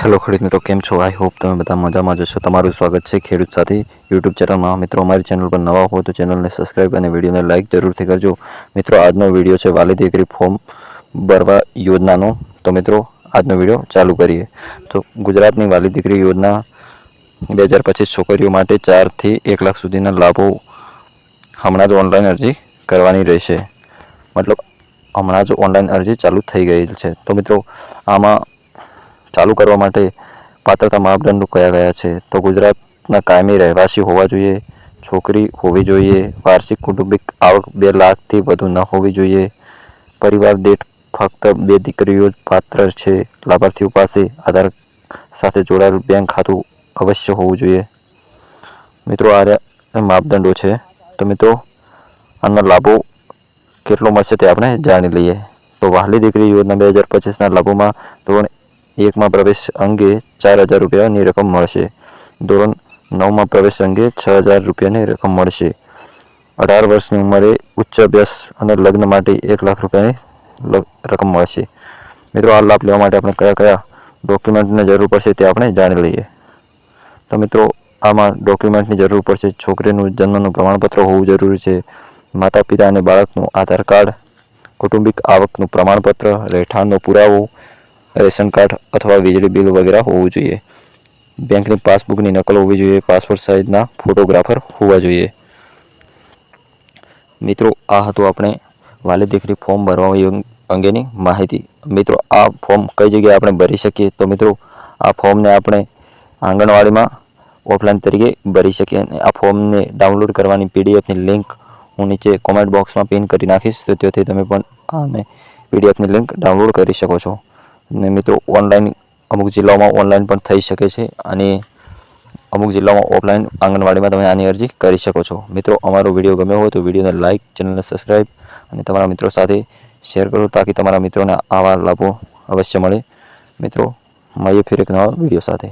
Hello ખેડૂત મિત્રો, કેમ છો? આઈ હોપ તમે બધા મજામાં જશો તમારું સ્વાગત છે ખેડૂત સાથે યુટ્યુબ ચેનલમાં. મિત્રો, અમારી ચેનલ પર નવા હો તો ચેનલને સબસ્ક્રાઈબ અને વિડીયોને લાઇક જરૂરથી કરજો. મિત્રો, આજનો વીડિયો છે વાલી દીકરી ફોર્મ ભરવા યોજનાનો. તો મિત્રો, આજનો વીડિયો ચાલુ કરીએ. તો ગુજરાતની વાલી દીકરી યોજના બે હજાર પચીસ છોકરીઓ માટે ચારથી એક લાખ સુધીના લાભો હમણાં જ ઓનલાઈન અરજી કરવાની રહેશે. મતલબ, હમણાં જ ઓનલાઈન અરજી ચાલુ થઈ ગઈ છે. તો મિત્રો, આમાં ચાલુ કરવા માટે પાત્રતા માપદંડો કયા કયા છે? તો ગુજરાતના કાયમી રહેવાસી હોવા જોઈએ, છોકરી હોવી જોઈએ, વાર્ષિક કુટુંબિક આવક બે લાખથી વધુ ન હોવી જોઈએ, પરિવાર દીઠ ફક્ત બે દીકરીઓ જ પાત્ર છે, લાભાર્થીઓ પાસે આધાર સાથે જોડાયેલું બેંક ખાતું અવશ્ય હોવું જોઈએ. મિત્રો, આ માપદંડો છે. તો મિત્રો, આના લાભો કેટલો મળશે તે આપણે જાણી લઈએ. તો વહાલી દીકરી યોજના બે હજાર પચીસના લાભોમાં ધોરણ એકમાં પ્રવેશ અંગે ચાર હજાર રૂપિયાની રકમ મળશે. ધોરણ નવમાં પ્રવેશ અંગે છ હજાર રૂપિયાની રકમ મળશે. અઢાર વર્ષની ઉંમરે ઉચ્ચ અભ્યાસ અને લગ્ન માટે એક લાખ રૂપિયાની રકમ મળશે. મિત્રો, આ લાભ લેવા માટે આપણે કયા કયા ડોક્યુમેન્ટની જરૂર પડશે તે આપણે જાણી લઈએ. તો મિત્રો, આમાં ડોક્યુમેન્ટની જરૂર પડશે છોકરીનું જન્મનું પ્રમાણપત્ર હોવું જરૂરી છે માતા પિતા અને બાળકનું આધાર કાર્ડ, કૌટુંબિક આવકનું પ્રમાણપત્ર, રહેઠાણનો પુરાવો રેશન કાર્ડ અથવા વીજળી બિલ વગેરે હોવું જોઈએ. બેંકની પાસબુકની નકલ હોવી જોઈએ. પાસપોર્ટ સાઇઝના ફોટોગ્રાફર હોવા જોઈએ. મિત્રો, આ હતું આપણે વાલી દીકરી ફોર્મ ભરવા અંગેની માહિતી. મિત્રો, આ ફોર્મ કઈ જગ્યાએ આપણે ભરી શકીએ? તો મિત્રો, આ ફોર્મને આપણે આંગણવાડીમાં ઓફલાઈન તરીકે ભરી શકીએ અને આ ફોર્મને ડાઉનલોડ કરવાની પીડીએફની લિંક હું નીચે કોમેન્ટ બોક્સમાં પિન કરી નાખીશ. તો ત્યાંથી તમે પણ આને પીડીએફની લિંક ડાઉનલોડ કરી શકો છો. અને મિત્રો ઓનલાઈન અમુક જિલ્લાઓમાં ઓનલાઈન પણ થઈ શકે છે અને અમુક જિલ્લામાં ઓફલાઈન આંગણવાડીમાં તમે આની અરજી કરી શકો છો. મિત્રો, અમારો વીડિયો ગમ્યો હોય તો વિડીયોને લાઇક ચેનલને સબસ્ક્રાઈબ અને તમારા મિત્રો સાથે શેર કરો તાકી તમારા મિત્રોને આવા લાભો અવશ્ય મળે. મિત્રો, મળીએ ફેર એક નવા વીડિયો સાથે.